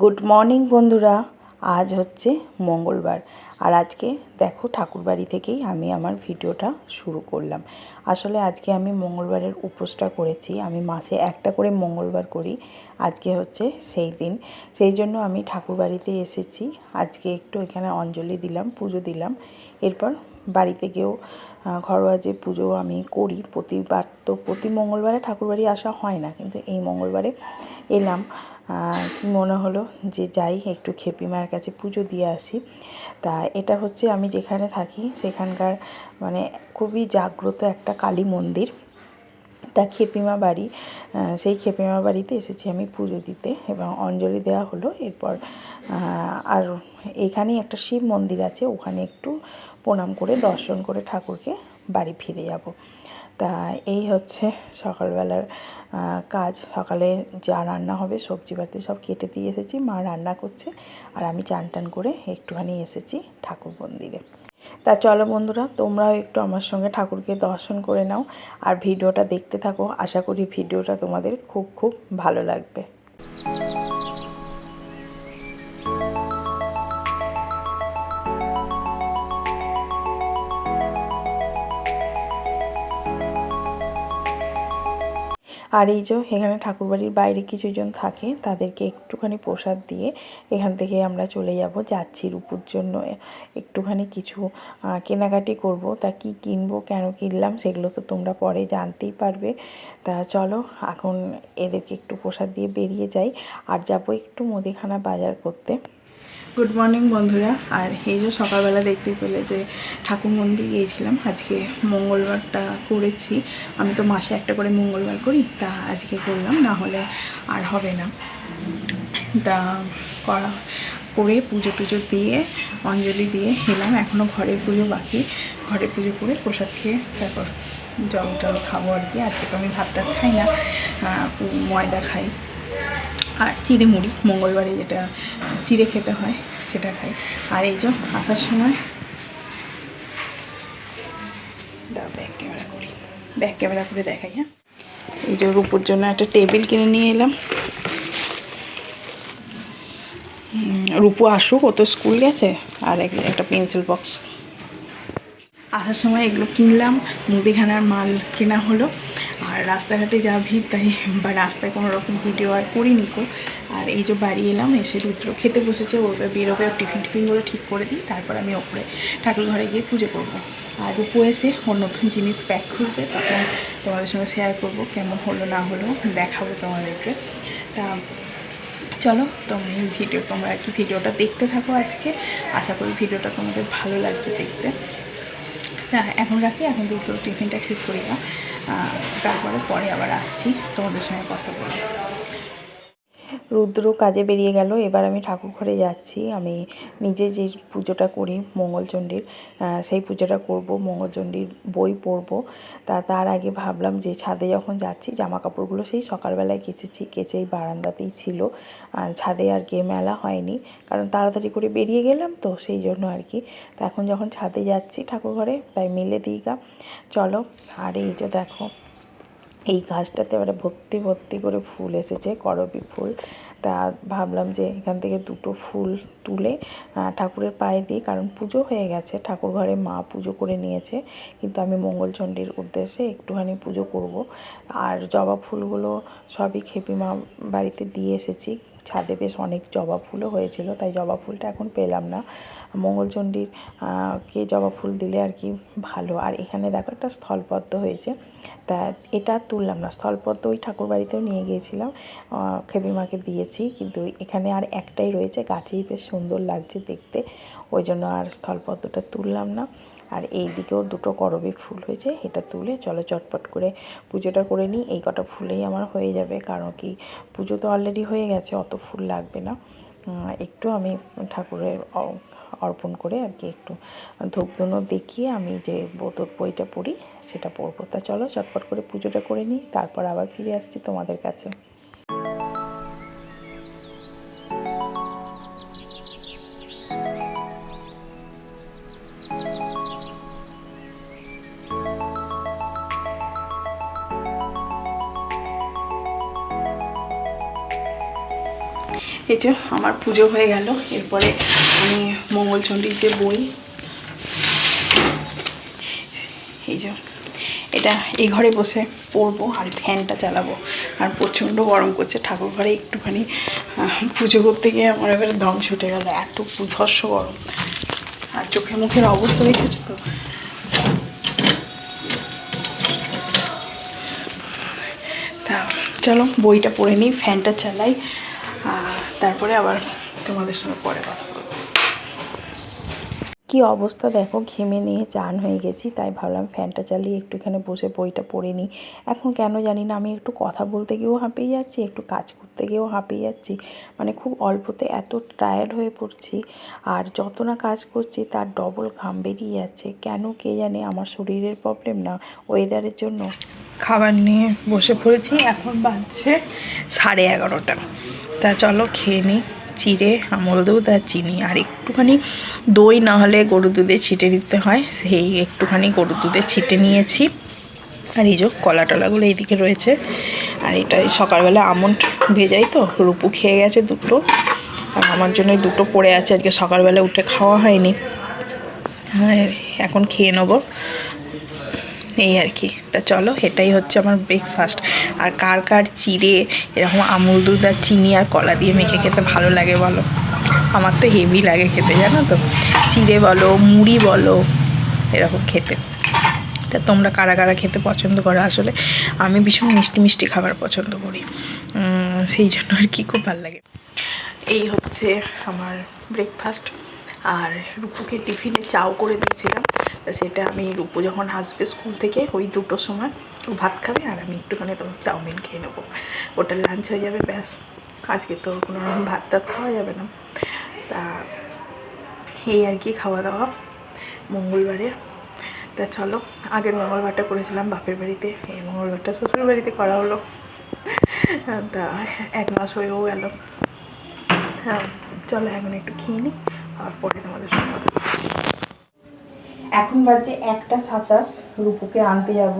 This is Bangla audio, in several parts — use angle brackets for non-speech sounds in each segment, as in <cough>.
গুড মর্নিং বন্ধুরা। আজ হচ্ছে মঙ্গলবার। আর আজকে দেখো, ঠাকুরবাড়ি থেকেই আমি আমার ভিডিওটা শুরু করলাম। আসলে আজকে আমি মঙ্গলবারের উপোসটা করেছি। আমি মাসে একটা করে মঙ্গলবার করি। আজকে হচ্ছে সেই দিন। সেই জন্য আমি ঠাকুরবাড়িতে এসেছি। আজকে একটু এখানে অঞ্জলি দিলাম, পুজো দিলাম। এরপর বাড়িতে গিয়েও ঘরোয়া যে পুজো আমি করি, প্রতিবার তো প্রতি মঙ্গলবারে ঠাকুরবাড়ি আসা হয় না। কিন্তু এই মঙ্গলবারে এলাম। কি মনে হলো যে যাই, একটু খেপি মায়ের কাছে পুজো দিয়ে আসি। তা এটা হচ্ছে আমি যেখানে থাকি, সেখানকার মানে খুবই জাগ্রত একটা কালী মন্দির। তা খেপিমা বাড়ি সেই খেপিমা বাড়িতে এসেছি আমি পুজো দিতে এবং অঞ্জলি দেওয়া হলো। এরপর আর এখানেই একটা শিব মন্দির আছে, ওখানে একটু প্রণাম করে দর্শন করে ঠাকুরকে বাড়ি ফিরে যাব। তা এই হচ্ছে সকালবেলার কাজ। সকালে যা রান্না হবে, সবজি পাতি সব কেটে দিয়ে এসেছি। মা রান্না করছে আর আমি চান টান করে একটুখানি এসেছি ঠাকুর মন্দিরে। তা চলো বন্ধুরা, তোমরাও একটু আমার সঙ্গে ঠাকুরকে দর্শন করে নাও আর ভিডিওটা দেখতে থাকো। আশা করি ভিডিওটা তোমাদের খুব খুব ভালো লাগবে। আর এই যে এখানে ঠাকুরবাড়ির বাইরে কিছুজন থাকে, তাদেরকে একটুখানি প্রসাদ দিয়ে এখান থেকে আমরা চলে যাব যাচ্ছি রূপুর জন্য। একটুখানি কিছু কেনাকাটি করব। তা কি কিনবো, কেন কিনলাম, সেগুলো তো তোমরা পরে জানতেই পারবে। তা চলো, এখন এদেরকে একটু প্রসাদ দিয়ে বেরিয়ে যাই। আর যাব একটু মুদিখানা বাজার করতে। গুড মর্নিং বন্ধুরা। আর এই যে সকালবেলা দেখতে পেলে যে ঠাকুর মন্দির গিয়েছিলাম, আজকে মঙ্গলবারটা করেছি। আমি তো মাসে একটা করে মঙ্গলবার করি, তা আজকে করলাম, না হলে আর হবে না। তা করা, করে পুজো টুজো দিয়ে, অঞ্জলি দিয়ে এলাম। এখনও ঘরের পুজো বাকি। ঘরে পুজো করে প্রসাদ খেয়ে তারপর জল টল খাব আর কি। আজকে তো আমি ভাত টাত খাই না ময়দা খাই। আর চিড়ে মুড়ি, মঙ্গলবারে যেটা চিড়ে খেতে হয়, সেটা খাই। আর এই যে আসার সময় ব্যাক ক্যামেরা করি। ব্যাক ক্যামেরা করে দেখাই হ্যাঁ? এই যে রূপুর জন্য একটা টেবিল কিনে নিয়ে এলাম। রূপু আসুক, ও তো স্কুল গেছে, আর এক- একটা পেন্সিল বক্স আসার সময় এগুলো কিনলাম, মুদিখানার মাল কেনা হলো। আর রাস্তাঘাটে যা ভিড় তাই বা রাস্তায় কোনো রকম ভিডিও আর করিনি কো আর এই যে বাড়ি এলাম, এসে রুদ্র খেতে বসেছে, ও বেরোবে টিফিন টিফিনগুলো ঠিক করে দিই, তারপর আমি ওপরে ঠাকুর ঘরে গিয়ে পুজো করব। আর রূপু এসে ওর নতুন জিনিস প্যাক করবে তখন তোমাদের সঙ্গে শেয়ার করব, কেমন হলো, না হলো, দেখাবো তোমাদেরকে। তা চলো, তুমি ভিডিও, তোমরা কি ভিডিওটা দেখতে থাকো আজকে। আশা করি ভিডিওটা তোমাদের ভালো লাগবে দেখতে। না এখন রাখি, এখন দুটো টিফিনটা ঠিক করি না তারপরে পরে আবার আসছি। তোমাদের সঙ্গে কথা বলব। রুদ্র কাজে বেরিয়ে গেল। এবার আমি ঠাকুর ঘরে যাচ্ছি। আমি নিজে যে পুজোটা করি মঙ্গলচণ্ডীর সেই পুজোটা করব, মঙ্গলচণ্ডীর বই পড়ব। তা, তার আগে ভাবলাম যে ছাদে যখন যাচ্ছি জামা কাপড়গুলো সেই সকালবেলায় কেচেছি, কেচে এই বারান্দাতেই ছিল। ছাদে আর গিয়ে মেলা হয়নি, কারণ তাড়াতাড়ি করে বেরিয়ে গেলাম তো, সেই জন্য আর কি। তা, এখন যখন ছাদে যাচ্ছি ঠাকুর ঘরে তাই মেলে দিই গা। চলো, আর এই যে দেখো এই গাছটাতে এবারে ভর্তি ভর্তি করে ফুল এসেছে, করবি ফুল। তা ভাবলাম যে এখান থেকে দুটো ফুল তুলে ঠাকুরের পায়ে দিই, কারণ পুজো হয়ে গেছে, ঠাকুর ঘরে মা পুজো করে নিয়েছে। কিন্তু আমি মঙ্গলচণ্ডীর উদ্দেশ্যে একটুখানি পুজো করব। আর জবা ফুলগুলো সবই খেপি মা বাড়িতে দিয়ে এসেছি। ছাদে বেশ অনেক জবা ফুলও হয়েছিল, তাই জবা ফুলটা এখন পেলাম না। মঙ্গলচণ্ডীর কে জবা ফুল দিলে আর কি ভালো। আর এখানে দেখো একটা স্থলপদ্ম হয়েছে, তা এটা তুললাম না। স্থলপদ্ম ওই ঠাকুর বাড়িতেও নিয়ে গিয়েছিলাম খেবিমাকে দিয়েছি, কিন্তু এখানে আর একটাই রয়েছে, গাছেই বেশ সুন্দর লাগছে দেখতে, ওই জন্য আর স্থলপদ্মটা তুললাম না। আর এই দিকেও দুটো করবী ফুল হয়েছে, এটা তুলে চলো চটপট করে পুজোটা করে নিই। এই কটা ফুলেই আমার হয়ে যাবে, কারণ কি পুজো তো অলরেডি হয়ে গেছে, অত ফুল লাগবে না। একটু আমি ঠাকুরের অর্পণ করে আর কি একটু ধূপধুনো দেখিয়ে আমি যে বোতর বইটা পড়ি, সেটা পড়ব তা চলো চটপট করে পুজোটা করে নিই, তারপর আবার ফিরে আসছি তোমাদের কাছে। যে আমার পুজো হয়ে গেল। এরপরে আমি মঙ্গলচণ্ডীর যে বই, এই যে, এটা এই ঘরে বসে পড়ব আর ফ্যানটা চালাবো। আর প্রচণ্ড গরম করছে ঠাকুর ঘরে একটুখানি পুজো করতে গিয়ে আমার এবারে দম ছুটে গেল, এত ভস্য গরম। আর চোখে মুখের অবস্থা দেখেছ তো? তা, চলো বইটা পড়ে নিই, ফ্যানটা চালাই। তারপরে আবার তোমাদের সঙ্গে পরে কথা বলব। কি অবস্থা দেখো, ঘেমে নিয়ে চান হয়ে গেছি, তাই ভাবলাম ফ্যানটা চালিয়ে একটুখানি বসে বইটা পড়ে নিই। এখন কেন জানি না, আমি একটু কথা বলতে গিয়েও হাঁপিয়ে যাচ্ছি, একটু কাজ করতে গিয়েও হাঁপিয়ে যাচ্ছি। মানে খুব অল্পতে এত টায়ার্ড হয়ে পড়ছি, আর যত না কাজ করছি তার ডবল ঘাম বেরিয়ে যাচ্ছে। কেন কে জানে, আমার শরীরের প্রবলেম না ওয়েদারের জন্য। খাবার নিয়ে বসে পড়েছি। এখন বাজছে সাড়ে এগারোটা। তা চলো খেয়ে নিই চিড়ে, আমল দুধ আর চিনি। আর একটুখানি দই না হলে গরুর দুধে ছিটে দিতে হয়। সেই একটুখানি গরুর দুধে ছিটে নিয়েছি। আর এই যে কলা টলাগুলো এইদিকে রয়েছে। আর এটা সকালবেলা আমন্ড ভেজাই তো। রুপু খেয়ে গেছে দুটো। আর আমার জন্য দুটো পড়ে আছে। আজকে সকালবেলা উঠে খাওয়া হয়নি। আর এখন খেয়ে নেব। এই আর কি। তা চলো, এটাই হচ্ছে আমার ব্রেকফাস্ট আর কার কার চিড়ে, এরকম আমুল দুধ আর চিনি আর কলা দিয়ে মেখে খেতে ভালো লাগে বলো? আমার তো হেভি লাগে খেতে, জানো তো? চিড়ে বলো, মুড়ি বলো, এরকম খেতে। তা তোমরা কারা কারা খেতে পছন্দ করো? আসলে আমি ভীষণ মিষ্টি মিষ্টি খাবার পছন্দ করি। সেই জন্য আর কি খুব ভালো লাগে। এই হচ্ছে আমার ব্রেকফাস্ট আর রূপুকে টিফিনে চাও করে দিয়েছিলাম। সেটা আমি রূপু যখন আসবে স্কুল থেকে ওই দুটোর সময় ও ভাত খাবে আর আমি একটুখানি তো চাউমিন খেয়ে নেব। ওটা লাঞ্চ হয়ে যাবে, ব্যাস। আজকে তো কোনো রকম ভাত টাত খাওয়া যাবে না। তা এই আর কি খাওয়া দাওয়া মঙ্গলবারে। তা চলো, আগের মঙ্গলবারটা করেছিলাম বাপের বাড়িতে। এই মঙ্গলবারটা শ্বশুর বাড়িতে করা হলো। তা এক মাস হয়েও গেল। হ্যাঁ চলো এখন একটু খেয়ে নিই আর পরে তোমাদের সঙ্গে। এখন বাজে একটা সাতাশ, রূপুকে আনতে যাব।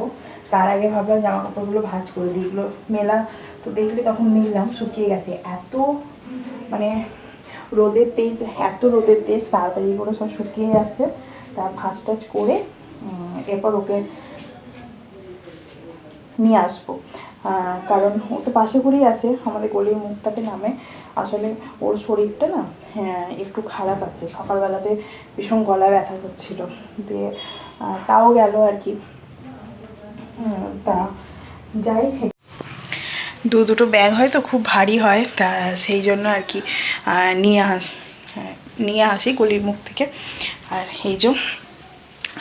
তার আগে ভাবলাম জামা কাপড়গুলো ভাঁজ করে দিই। এগুলো মেলা তো দেখলে তখন মিললাম শুকিয়ে গেছে। এত মানে রোদের তেজ, এত রোদের তেজ, তাড়াতাড়ি করে সব শুকিয়ে যাচ্ছে। তা ভাঁজ টাজ করে এরপর ওকে নিয়ে আসব। কারণ ও তো পাশে করেই আসে আমাদের গলির মুখটাতে নামে। আসলে ওর শরীরটা না হ্যাঁ একটু খারাপ আছে। সকালবেলাতে ভীষণ গলা ব্যথা করছিল। দিয়ে তাও গেল আর কি। তা যাই দু দুটো ব্যাগ হয় তো খুব ভারী হয়। তা সেই জন্য আর কি নিয়ে আস হ্যাঁ, নিয়ে আসি গলির মুখ থেকে। আর এই যে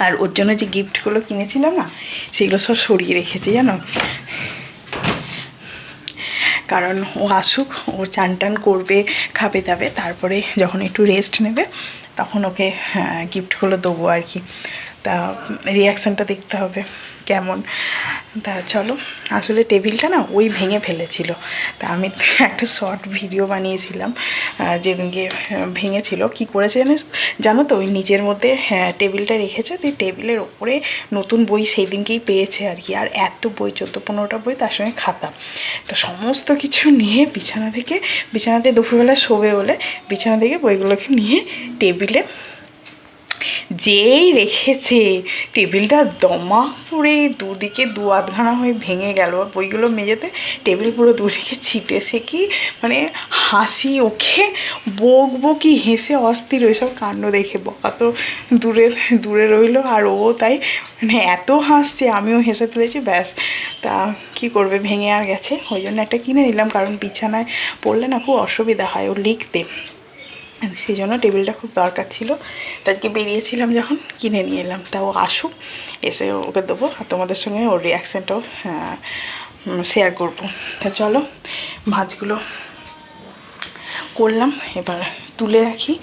আর ওর জন্য যে গিফটগুলো কিনেছিলাম না সেগুলো সব সরিয়ে রেখেছি জানো? কারণ ও আসুক, ও চান টান করবে, খাবে দাবে, তারপরে যখন একটু রেস্ট নেবে, তখন ওকে গিফটগুলো দেবো আর কি। তা রিয়াকশানটা দেখতে হবে। কেমন? তা চলো, আসলে টেবিলটা না ওই ভেঙে ফেলেছিল। তা আমি একটা শর্ট ভিডিও বানিয়েছিলাম যেদিনকে ভেঙেছিল। কি করেছে জানিস? জানো তো ওই নিচের মধ্যে হ্যাঁ টেবিলটা রেখেছে, দিয়ে টেবিলের ওপরে নতুন বই সেই দিনকেই পেয়েছে আর কি। আর এত বই চোদ্দ পনেরোটা বই তার সঙ্গে খাতা। তো সমস্ত কিছু নিয়ে বিছানা থেকে, বিছানাতে দুপুরবেলা শোবে বলে, বিছানা থেকে বইগুলোকে নিয়ে টেবিলে যেই রেখেছে, টেবিলটা দমা পুরে দুদিকে দু আধখানা হয়ে ভেঙে গেল। বইগুলো মেঝেতে টেবিল পুরো দুদিকে ছিটেছে কি মানে হাসি ওকে বকবো কি হেসে অস্থির ওইসব কাণ্ড দেখে। বকা তো দূরে দূরে রইল আর ও তাই মানে এত হাসছে, আমিও হেসে ফেলেছি, ব্যাস। তা কি করবে, ভেঙে আর গেছে। ওই জন্য একটা কিনে নিলাম, কারণ বিছানায় পড়লে না খুব অসুবিধা হয় ও লিখতে। সেই জন্য টেবিলটা খুব দরকার ছিল। তো বেরিয়েছিলাম যখন, কিনে নিয়ে এলাম। তাও আসুক, এসে ওকে দেবো আর তোমাদের সঙ্গে ওর রিয়াকশানটাও শেয়ার করব। তা চলো, ভাজগুলো করলাম, এবার তুলে রাখি।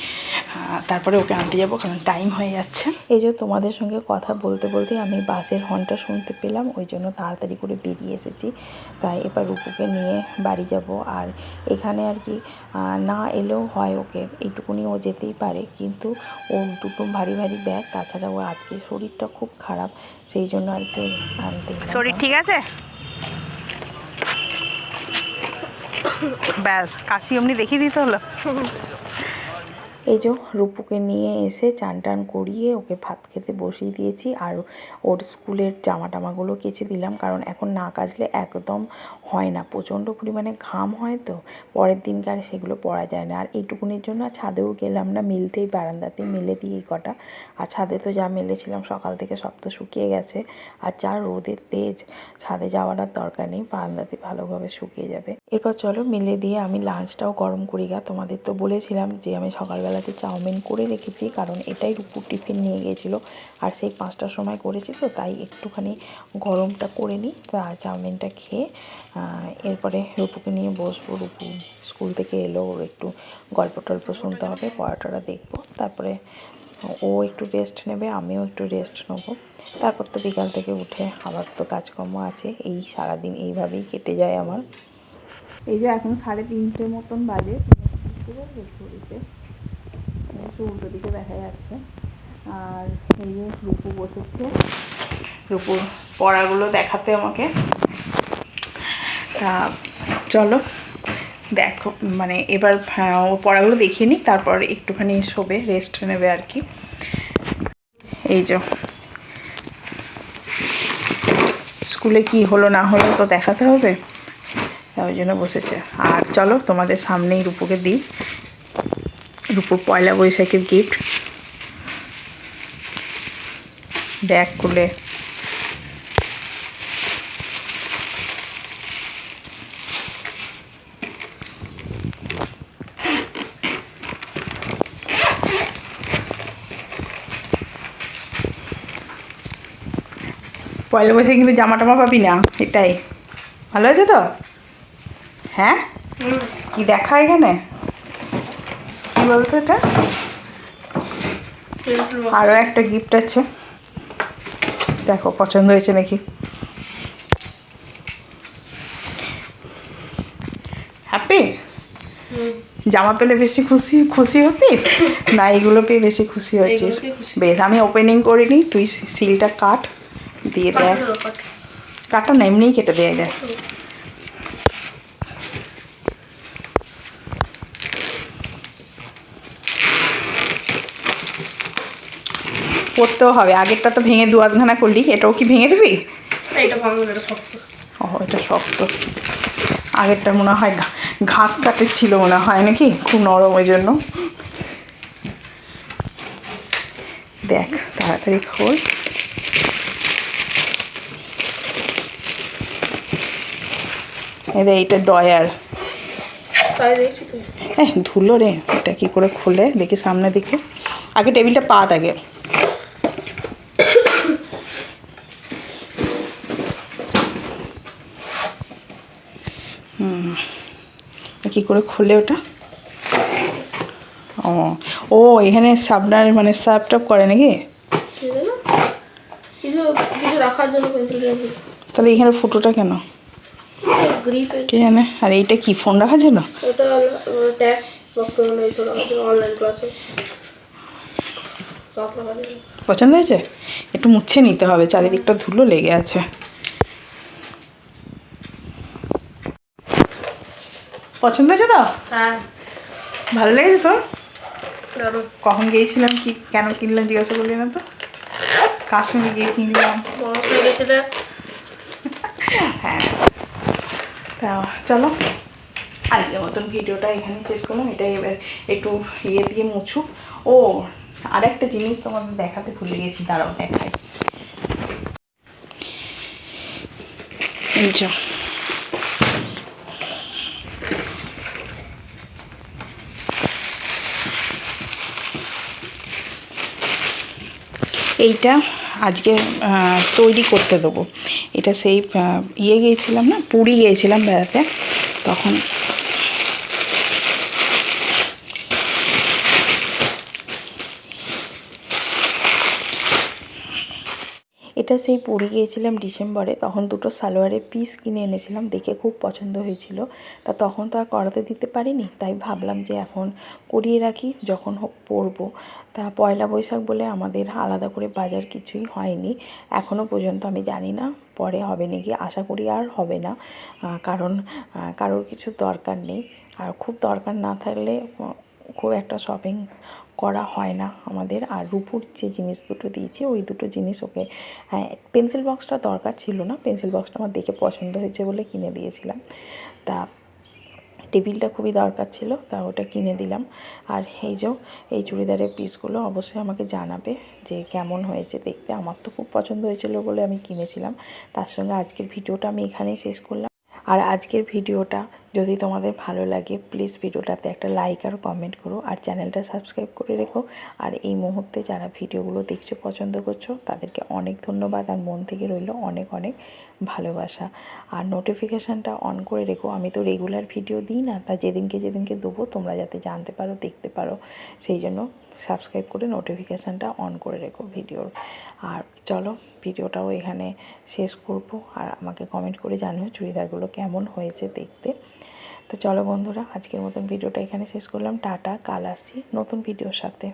তারপরে ওকে আনতে যাব কারণ টাইম হয়ে যাচ্ছে। এই যে তোমাদের সঙ্গে কথা বলতে বলতে আমি বাসের হর্নটা শুনতে পেলাম ওই জন্য তাড়াতাড়ি করে বেরিয়ে এসেছি। তাই এবার রূপুকে নিয়ে বাড়ি যাব। আর এখানে আর কি না এলেও হয় ওকে এইটুকুনি ও যেতেই পারে। কিন্তু ওর দুটো ভারী ভারী ব্যাগ তাছাড়া ওর আজকে শরীরটা খুব খারাপ সেই জন্য আর কি আনতে শরীর ঠিক আছে? ব্যাস কাশি এমনি দেখিয়ে দিতে হলো? এই যে রূপুকে নিয়ে এসে চান টান করিয়ে ওকে ভাত খেতে বসিয়ে দিয়েছি আর ওর স্কুলের জামা টামাগুলো কেচে দিলাম, কারণ এখন না কাচলে একদম হয় না। প্রচণ্ড পরিমাণে ঘাম হয় তো, পরের দিনকে আর সেগুলো পরা যায় না। আর এইটুকুনির জন্য ছাদেও গেলাম না, মিলতেই বারান্দাতেই মেলে দিই এই কটা। আর ছাদে তো যা মেলেছিলাম, সকাল থেকে সব তো শুকিয়ে গেছে। আর যা রোদের তেজ, ছাদে যাওয়ার দরকার নেই বারান্দাতে ভালোভাবে শুকিয়ে যাবে। এরপর চলো মিলে দিয়ে আমি লাঞ্চটাও গরম করি গা। তোমাদের তো বলেছিলাম যে আমি সকালবেলাতে চাউমিন করে রেখেছি, কারণ এটাই রুপুর টিফিন নিয়ে গিয়েছিল আর সেই পাঁচটার সময় করেছি তো, তাই একটুখানি গরমটা করে নিই, তা চাউমিনটা খেয়ে এরপরে রূপুকে নিয়ে বসবো। রূপু স্কুল থেকে এলো, ওর একটু গল্প টল্প শুনতে হবে পড়াটরা দেখব। তারপরে ও একটু রেস্ট নেবে, আমিও একটু রেস্ট নেব। তারপর তো বিকাল থেকে উঠে আবার তো কাজকর্ম আছে, এই সারাদিন এইভাবেই কেটে যায় আমার। এই যে এখন সাড়ে তিনটে মতন বাজে ঘড়িতে উল্টো দিকে দেখা যাচ্ছে। আর এই যে রূপু বসেছে। রূপুর পড়াগুলো দেখাতে আমাকে। তা চলো দেখো মানে এবার হ্যাঁ, ও পড়াগুলো দেখিয়ে নিই তারপর একটুখানি শোবে রেস্ট নেবে আর কি। এই যে স্কুলে কি হলো না হলো তো দেখাতে হবে? ওই জন্য বসেছে। আর চলো তোমাদের সামনেই রূপুকে দিই। রূপুর পয়লা বৈশাখের গিফট ব্যাগ খুলে। পয়লা বৈশাখে কিন্তু জামা টামা পাবি না, এটাই। ভালো আছে তো? হ্যাঁ? কি দেখা এখানে? কি বলতো এটা? আরও একটা গিফট আছে। দেখো পছন্দ হয়েছে নাকি? হ্যাপি জামা পেলে বেশি খুশি খুশি হতিস? <laughs> না এগুলো পেয়ে বেশি খুশি হচ্ছিস বেশ আমি ওপেনিং করিনি তুই সিলটা কাট দিয়ে দেখ। কাটা না এমনিই কেটে দেওয়া যায়। করতেও হবে। আগেরটা তো ভেঙে দু আধখানা করলি এটাও কি ভেঙে দিবি? এটা ভাঙবে এটা শক্ত। ও এটা শক্ত। আগেরটা মনে হয় ঘাস কাটের ছিল মনে হয় নাকি? খুব নরম ওই জন্য দেখ তাড়াতাড়ি খোল। এদের এইটা ডয়ার ধুলো রে এটা কি করে খুলে? দেখি সামনে দিকে। আগে টেবিলটা পা আগে। কি করে খুলে ওটা? ও ও এখানে সাবনার মানে সার্ভ টাপ করে নাকি? তাহলে এখানে ফুটোটা কেন? কে জানে? আর এইটা কি ফোন রাখার জন্য? পছন্দ হয়েছে? একটু মুছে নিতে হবে চারিদিকটা ধুলো লেগে আছে। পছন্দ হয়েছে তো? হ্যাঁ। ভালো লেগেছে তোর দারুণ। কখন গিয়েছিলাম কি কেন কিনলাম জিজ্ঞাসা করলি না তো? কার সঙ্গে গিয়ে কিনলাম? <laughs> হ্যাঁ। তা চলো আজকের মতন ভিডিওটা এখানে শেষ করলাম। এটাই এবার একটু ইয়ে দিয়ে মুছুক। ও আর একটা জিনিস তোমাদের দেখাতে ভুলে গেছি দাঁড়াও দেখাই। এই এইটা আজকে তৈরি করতে দেবো। এটা সেই ইয়ে গিয়েছিলাম না পুরী গিয়েছিলাম বেড়াতে। তখন এটা সেই পুরী গিয়েছিলাম ডিসেম্বরে, তখন দুটো সালোয়ারের পিস কিনে এনেছিলাম, দেখে খুব পছন্দ হয়েছিল। তা তখন তো আর করাতে দিতে পারিনি, তাই ভাবলাম যে এখন করিয়ে রাখি, যখন পরবো। তা পয়লা বৈশাখ বলে আমাদের আলাদা করে বাজার কিছুই হয়নি। এখনও পর্যন্ত আমি জানি না, পরে হবে নাকি, আশা করি আর হবে না। কারণ কারোর কিছু দরকার নেই। আর খুব দরকার না থাকলে খুব একটা শপিং করা হয় না আমাদের। আর রূপুর যে জিনিস দুটো দিয়েছি, ওই দুটো জিনিস ওকে হ্যাঁ পেন্সিল বক্সটা দরকার ছিল না। পেন্সিল বক্সটা আমার দেখে পছন্দ হয়েছে বলে কিনে দিয়েছিলাম। তা টেবিলটা খুবই দরকার ছিল, তা ওটা কিনে দিলাম। আর এই যে, এই চুড়িদারের পিসগুলো অবশ্যই আমাকে জানাবে যে কেমন হয়েছে। দেখতে আমার তো খুব পছন্দ হয়েছিল বলে আমি কিনেছিলাম। তার সঙ্গে আজকের ভিডিওটা আমি এখানেই শেষ করলাম। আর আজকের ভিডিওটা যদি তোমাদের ভালো লাগে প্লিজ ভিডিওটাতে একটা লাইক আর কমেন্ট করো। আর চ্যানেলটা সাবস্ক্রাইব করে রেখো। আর এই মুহূর্তে যারা ভিডিওগুলো দেখছ, পছন্দ করছ, তাদেরকে অনেক ধন্যবাদ। আর মন থেকে রইল অনেক অনেক ভালোবাসা। আর নোটিফিকেশানটা অন করে রেখো। আমি তো রেগুলার ভিডিও দিই না, তা যেদিনকে যেদিনকে দেবো, তোমরা যাতে জানতে পারো, দেখতে পারো। সেই জন্য সাবস্ক্রাইব করে নোটিফিকেশানটা অন করে রেখো ভিডিওর আর চলো ভিডিওটাও এখানে শেষ করব। আর আমাকে কমেন্ট করে জানিও চুড়িদারগুলো কেমন হয়েছে দেখতে। তো চলো বন্ধুরা, আজকের মতন ভিডিওটা এখানে শেষ করলাম। টাটা, কাল আসছি নতুন ভিডিওর সাথে।